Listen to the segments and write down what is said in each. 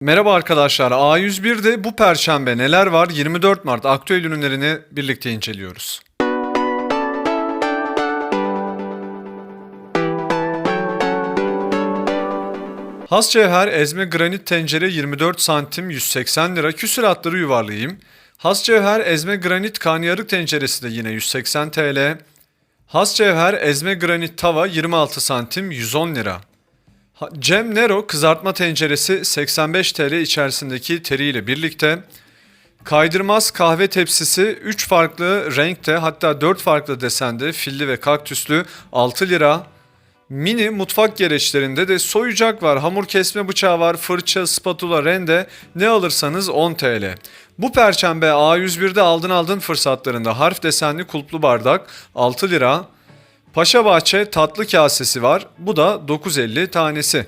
Merhaba arkadaşlar. A101'de bu perşembe neler var? 24 Mart aktüel ürünlerini birlikte inceliyoruz. Has cevher ezme granit tencere 24 santim 180 lira. Küsuratları yuvarlayayım. Has cevher ezme granit karnıyarık tenceresi de yine 180 TL. Has cevher ezme granit tava 26 santim 110 lira. Cem Nero kızartma tenceresi 85 TL içerisindeki teriyle birlikte. Kaydırmaz kahve tepsisi 3 farklı renkte hatta 4 farklı desende filli ve kaktüslü 6 lira. Mini mutfak gereçlerinde de soyacak var, hamur kesme bıçağı var, fırça, spatula, rende ne alırsanız 10 TL. Bu perşembe A101'de aldın aldın fırsatlarında harf desenli kulplu bardak 6 lira. Paşa Bahçe tatlı kasesi var. Bu da 9.50 tanesi.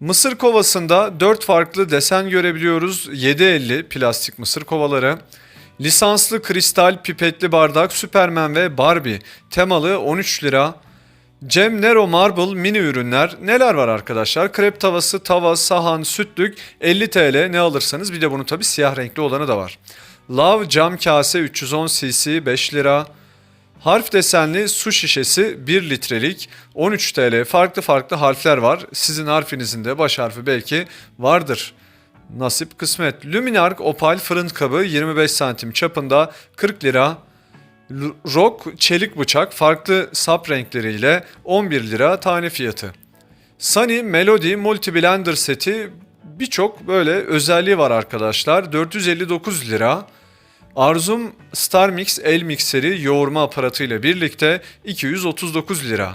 Mısır kovasında 4 farklı desen görebiliyoruz. 7.50 plastik mısır kovaları. Lisanslı kristal pipetli bardak Superman ve Barbie temalı 13 lira. Cem Nero Marble mini ürünler neler var arkadaşlar? Krep tavası, tava, sahan, sütlük 50 TL ne alırsanız bir de bunun tabi siyah renkli olanı da var. Love cam kase 310 cc 5 lira. Harf desenli su şişesi 1 litrelik 13 TL farklı farklı harfler var. Sizin harfinizin de baş harfi belki vardır. Nasip kısmet. Luminark opal fırın kabı 25 santim çapında 40 lira. Rock çelik bıçak farklı sap renkleriyle 11 lira tane fiyatı. Sunny Melody Multi Blender seti birçok böyle özelliği var arkadaşlar. 459 lira. Arzum Star Mix el mikseri yoğurma aparatıyla birlikte 239 lira.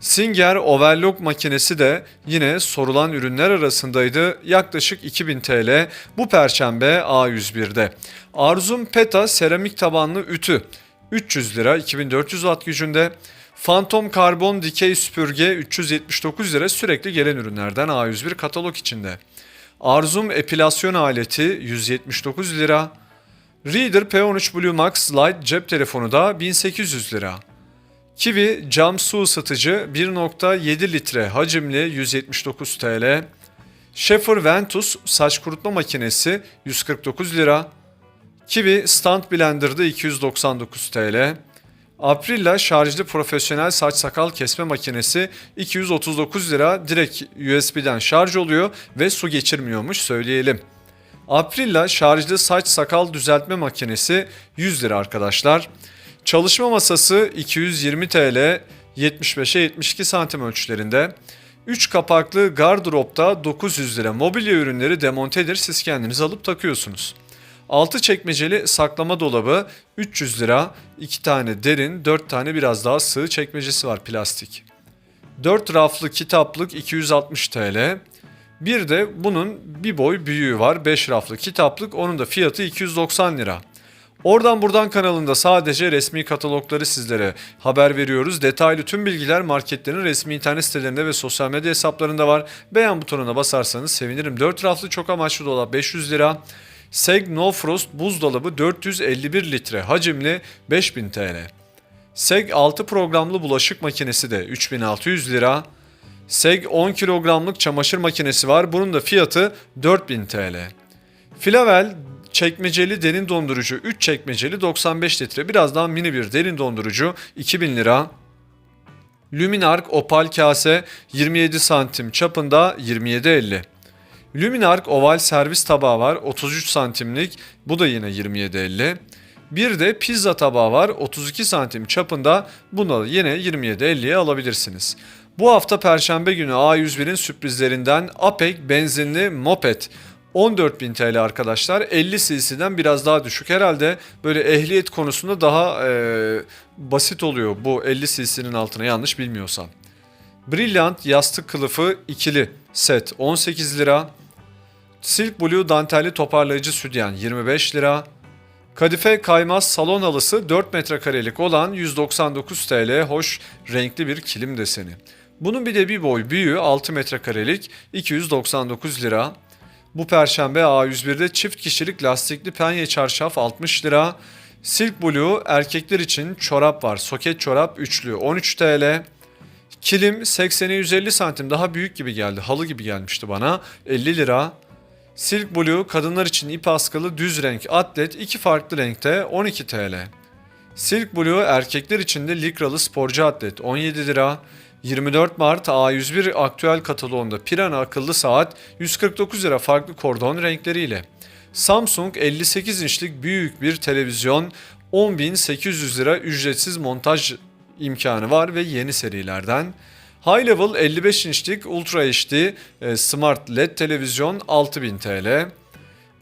Singer overlock makinesi de yine sorulan ürünler arasındaydı. Yaklaşık 2000 TL bu perşembe A101'de. Arzum Peta seramik tabanlı ütü 300 lira 2400 watt gücünde. Phantom karbon dikey süpürge 379 lira sürekli gelen ürünlerden A101 katalog içinde. Arzum epilasyon aleti 179 lira. Reader P13 Blue Max Lite cep telefonu da 1800 lira. Kiwi cam su ısıtıcı 1.7 litre hacimli 179 TL. Schaefer Ventus saç kurutma makinesi 149 lira. Kiwi stand blender'da 299 TL. Aprilla şarjlı profesyonel saç sakal kesme makinesi 239 lira direkt USB'den şarj oluyor ve su geçirmiyormuş söyleyelim. Aprilla şarjlı saç sakal düzeltme makinesi 100 lira arkadaşlar. Çalışma masası 220 TL 75'e 72 santim ölçülerinde. 3 kapaklı gardıropta 900 lira mobilya ürünleri demontedir siz kendiniz alıp takıyorsunuz. 6 çekmeceli saklama dolabı 300 lira. 2 tane derin, 4 tane biraz daha sığ çekmecesi var plastik. 4 raflı kitaplık 260 TL. Bir de bunun bir boy büyüğü var 5 raflı kitaplık onun da fiyatı 290 lira. Oradan buradan kanalında sadece resmi katalogları sizlere haber veriyoruz. Detaylı tüm bilgiler marketlerin resmi internet sitelerinde ve sosyal medya hesaplarında var. Beğen butonuna basarsanız sevinirim. 4 raflı çok amaçlı dolap 500 lira. Seg No Frost buzdolabı 451 litre hacimli 5000 TL. Seg 6 programlı bulaşık makinesi de 3600 lira. Seg 10 kilogramlık çamaşır makinesi var. Bunun da fiyatı 4000 TL. Filavel çekmeceli derin dondurucu 3 çekmeceli 95 litre. Biraz daha mini bir derin dondurucu 2000 lira. Luminark opal kase 27 santim çapında 27.50. Luminark oval servis tabağı var 33 santimlik bu da yine 27.50. Bir de pizza tabağı var 32 santim çapında bunu da yine 27.50'ye alabilirsiniz. Bu hafta Perşembe günü A101'in sürprizlerinden Apek benzinli moped 14.000 TL arkadaşlar 50 cc'den biraz daha düşük herhalde böyle ehliyet konusunda daha e, basit oluyor bu 50 cc'nin altına yanlış bilmiyorsam. Brilliant yastık kılıfı ikili set 18 lira. Silk Blue dantelli toparlayıcı sütyen 25 lira. Kadife kaymaz salon halısı 4 metrekarelik olan 199 TL hoş renkli bir kilim deseni. Bunun bir de bir boy büyüğü 6 metrekarelik 299 lira. Bu perşembe A101'de çift kişilik lastikli penye çarşaf 60 lira. Silk Blue erkekler için çorap var. Soket çorap üçlü 13 TL. Kilim 80'e 150 santim daha büyük gibi geldi. Halı gibi gelmişti bana. 50 lira. Silk Blue kadınlar için ip askılı düz renk atlet iki farklı renkte 12 TL. Silk Blue erkekler için de likralı sporcu atlet 17 lira. 24 Mart A101 aktüel kataloğunda Pirana akıllı saat 149 lira farklı kordon renkleriyle. Samsung 58 inçlik büyük bir televizyon 10.800 lira ücretsiz montaj imkanı var ve yeni serilerden. High Level 55 inçlik Ultra HD e, Smart LED televizyon 6000 TL.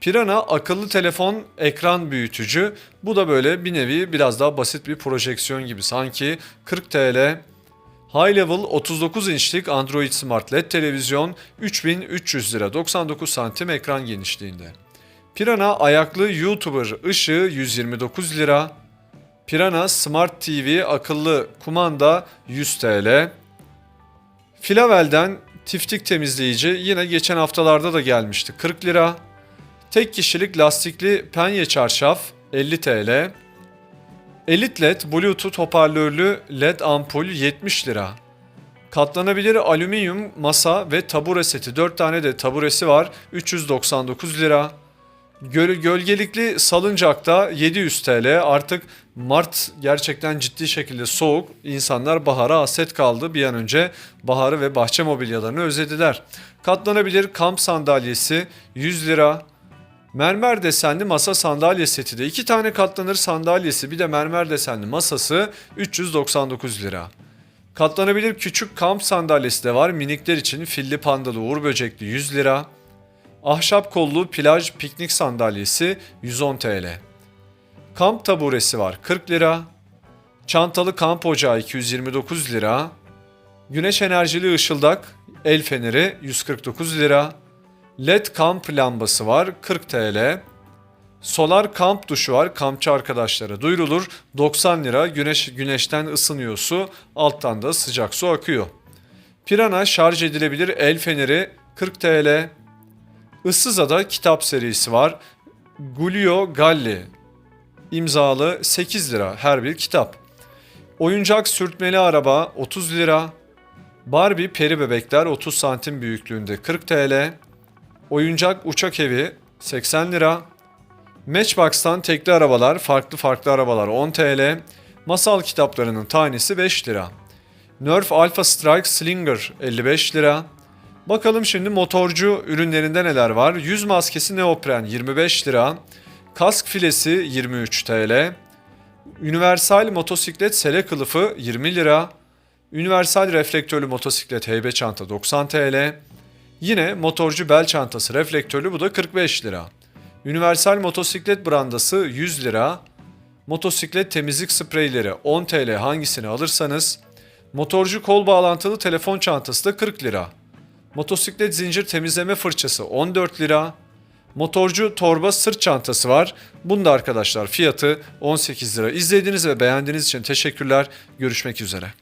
Pirana akıllı telefon ekran büyütücü. Bu da böyle bir nevi biraz daha basit bir projeksiyon gibi sanki 40 TL. High Level 39 inçlik Android Smart LED televizyon 3300 lira 99 santim ekran genişliğinde. Pirana ayaklı YouTuber ışığı 129 lira. Pirana Smart TV akıllı kumanda 100 TL. Filavel'den tiftik temizleyici yine geçen haftalarda da gelmişti 40 lira. Tek kişilik lastikli penye çarşaf 50 TL. Elite LED Bluetooth hoparlörlü LED ampul 70 lira. Katlanabilir alüminyum masa ve tabure seti 4 tane de taburesi var 399 lira. Göl- gölgelikli salıncakta 700 TL artık Mart gerçekten ciddi şekilde soğuk. İnsanlar bahara hasret kaldı. Bir an önce baharı ve bahçe mobilyalarını özlediler. Katlanabilir kamp sandalyesi 100 lira. Mermer desenli masa sandalye seti de iki tane katlanır sandalyesi bir de mermer desenli masası 399 lira. Katlanabilir küçük kamp sandalyesi de var minikler için filli pandalı uğur böcekli 100 lira. Ahşap kollu plaj piknik sandalyesi 110 TL. Kamp taburesi var 40 lira. Çantalı kamp ocağı 229 lira. Güneş enerjili ışıldak el feneri 149 lira. LED kamp lambası var 40 TL. Solar kamp duşu var kampçı arkadaşlara duyurulur 90 lira güneş güneşten ısınıyor su alttan da sıcak su akıyor. Pirana şarj edilebilir el feneri 40 TL. Issızada kitap serisi var. Giulio Galli imzalı 8 lira her bir kitap. Oyuncak sürtmeli araba 30 lira. Barbie peri bebekler 30 santim büyüklüğünde 40 TL. Oyuncak uçak evi 80 lira. Matchbox'tan tekli arabalar, farklı farklı arabalar 10 TL. Masal kitaplarının tanesi 5 lira. Nerf Alpha Strike Slinger 55 lira. Bakalım şimdi motorcu ürünlerinde neler var? Yüz maskesi neopren 25 lira. Kask filesi 23 TL. Universal motosiklet sele kılıfı 20 lira. Universal reflektörlü motosiklet heybe çanta 90 TL. Yine motorcu bel çantası reflektörlü bu da 45 lira. Universal motosiklet brandası 100 lira. Motosiklet temizlik spreyleri 10 TL hangisini alırsanız. Motorcu kol bağlantılı telefon çantası da 40 lira. Motosiklet zincir temizleme fırçası 14 lira. Motorcu torba sırt çantası var. Bunda arkadaşlar fiyatı 18 lira. İzlediğiniz ve beğendiğiniz için teşekkürler. Görüşmek üzere.